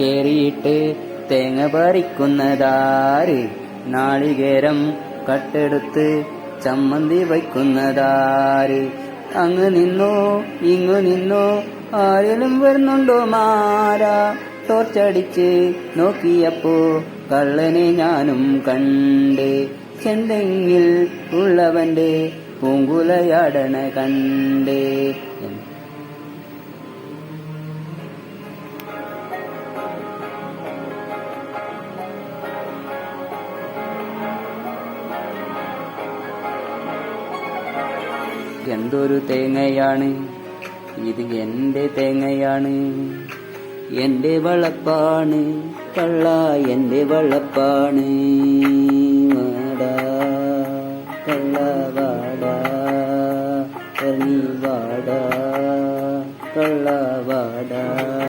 കേറിയിട്ട് തേങ്ങ പറിക്കുന്നതാര്? നാളികേരം കട്ടെടുത്ത് ചമ്മന്തി വയ്ക്കുന്നതാര്? അങ്ങ് നിന്നോ ഇങ്ങു നിന്നോ ആരെങ്കിലും വരുന്നുണ്ടോ മാരാ? ടോർച്ചടിച്ച് നോക്കിയപ്പോ കള്ളനെ ഞാനും കണ്ട്. ചെന്തെങ്ങിൽ ഉള്ളവന്റെ പൂങ്കുലയാടന കണ്ടേ. എന്തൊരു തേങ്ങയാണ്? ഇത് എന്റെ തേങ്ങയാണ്. എന്റെ വളപ്പാണ്. കള്ള എന്റെ വളപ്പാണ്. വാടാ കള്ള വാടാ വാടാ വാടാ.